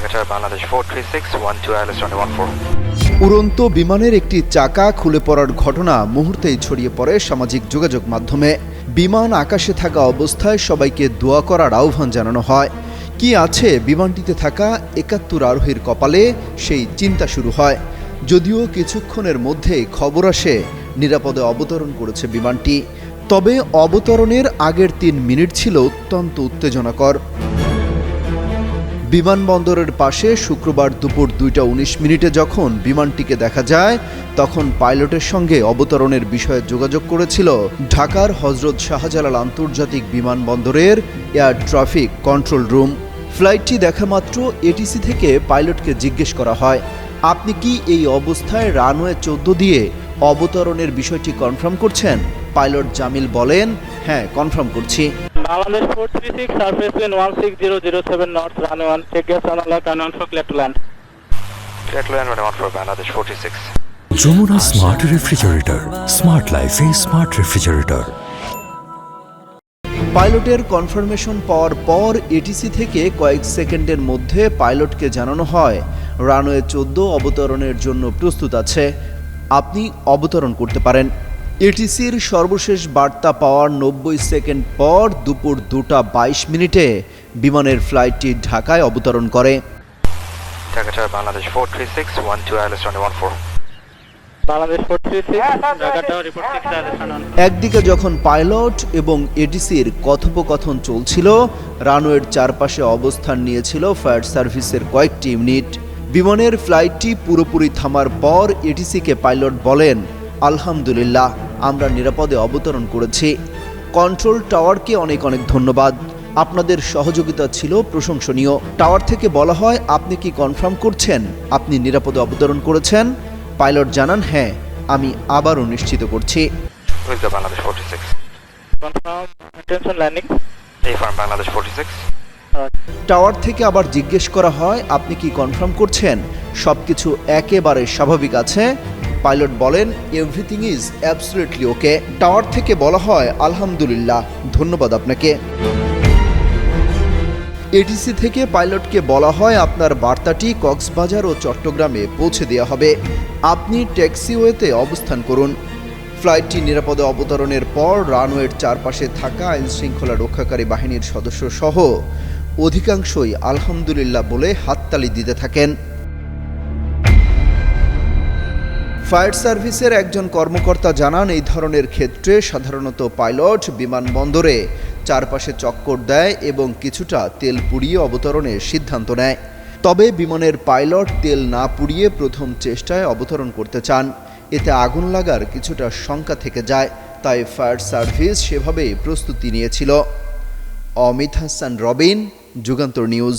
Qatar Bangladesh 436 12 Alice 214. উড়ন্ত বিমানের একটি চাকা খুলে পড়ার ঘটনা মুহূর্তেই ছড়িয়ে পড়ে সামাজিক যোগাযোগ মাধ্যমে। বিমান আকাশে থাকা অবস্থায় সবাইকে দোয়া করার আহ্বান জানানো হয়। কি আছে বিমানটিতে থাকা একাত্তর আরোহীর কপালে? সেই চিন্তা শুরু হয়। যদিও কিছুক্ষণের মধ্যেই খবর আসে, নিরাপদে অবতরণ করেছে বিমানটি। তবে অবতরণের আগের তিন মিনিট ছিল অত্যন্ত উত্তেজনাকর। বিমানবন্দরের পাশে শুক্রবার দুপুর দুইটা উনিশ মিনিটে যখন বিমানটিকে দেখা যায়, তখন পাইলটের সঙ্গে অবতরণের বিষয়ে যোগাযোগ করেছিল ঢাকার হজরত শাহজালাল আন্তর্জাতিক বিমানবন্দরের এয়ার ট্রাফিক কন্ট্রোল রুম। ফ্লাইটটি দেখা মাত্র এটিসি থেকে পাইলটকে জিজ্ঞেস করা হয়, আপনি কি এই অবস্থায় রানওয়ে চোদ্দ দিয়ে অবতরণের বিষয়টি কনফার্ম করছেন? পাইলট জামিল বলেন হ্যাঁ কনফার্ম করছি। Bangladesh 436, surface wind 16007 north, runway 1, check gas on alert, and on for clear to land. Clear to land 114 Bangladesh 46. Jamuna smart refrigerator smart লাইফে স্মার্ট রেফ্রিজারেটর পাইলটের কনফার্মেশন পাওয়ার পর এটিসি থেকে কয়েক সেকেন্ডের মধ্যে পাইলটকে জানানো হয় রানওয়ে চোদ্দ অবতরণের জন্য প্রস্তুত আছে আপনি অবতরণ করতে পারেন এটিসির সর্বশেষ বার্তা পাওয়ার নব্বই সেকেন্ড পর দুপুর দুটা বাইশ মিনিটে বিমানের ফ্লাইটটি ঢাকায় অবতরণ করে Qatar Bangladesh 436 12 Alice 214. Bangladesh 436, Dhaka Tower, report 6 Alice on. একদিকে যখন পাইলট এবং এটিসির কথোপকথন চলছিল রানওয়ের চারপাশে অবস্থান নিয়েছিল ফায়ার সার্ভিসের কয়েকটি ইউনিট বিমানের ফ্লাইটটি পুরোপুরি থামার পর এটিসিকে পাইলট বলেন আলহামদুলিল্লাহ আমরা নিরাপদে অবতরণ করেছি। কন্ট্রোল টাওয়ারকে অনেক অনেক ধন্যবাদ। আপনাদের সহযোগিতা ছিল প্রশংসনীয়। টাওয়ার থেকে বলা হয় আপনি কি কনফার্ম করছেন? আপনি নিরাপদে অবতরণ করেছেন? পাইলট জানান হ্যাঁ আমি আবারও নিশ্চিত করছি। With the Bangladesh 46. Confirm attention landing. A farm Bangladesh 46. Tower থেকে আবার জিজ্ঞেস করা হয় আপনি কি কনফার্ম করছেন? সবকিছু একেবারে স্বাভাবিক আছে। পাইলট বলেন everything is absolutely okay tower থেকে বলা হয়, আলহামদুলিল্লাহ, ধন্যবাদ আপনাকে। এটিসি থেকে পাইলটকে বলা হয়, আপনার বার্তাটি কক্সবাজার ও চট্টগ্রামে পৌঁছে দেওয়া হবে। আপনি ট্যাক্সিওয়েতে অবস্থান করুন। ফ্লাইটটি নিরাপদে অবতরণের পর রানওয়ের চারপাশে থাকা আইন শৃঙ্খলা রক্ষাকারী বাহিনীর সদস্য সহ অধিকাংশই আলহামদুলিল্লাহ বলে হাততালি দিতে থাকেন। ফায়ার সার্ভিসের একজন কর্মকর্তা জানান, এই ধরনের ক্ষেত্রে সাধারণত পাইলট বিমানবন্দরে চারপাশে চক্কর দেয় এবং কিছুটা তেল পুড়িয়ে অবতরণের সিদ্ধান্ত নেয়। তবে বিমানের পাইলট তেল না পুড়িয়ে প্রথম চেষ্টায় অবতরণ করতে চান। এতে আগুন লাগার কিছুটা শঙ্কা থেকে যায়, তাই ফায়ার সার্ভিস সেভাবেই প্রস্তুতি নিয়েছিল। অমিত হাসান, রবিন, যুগান্তর নিউজ।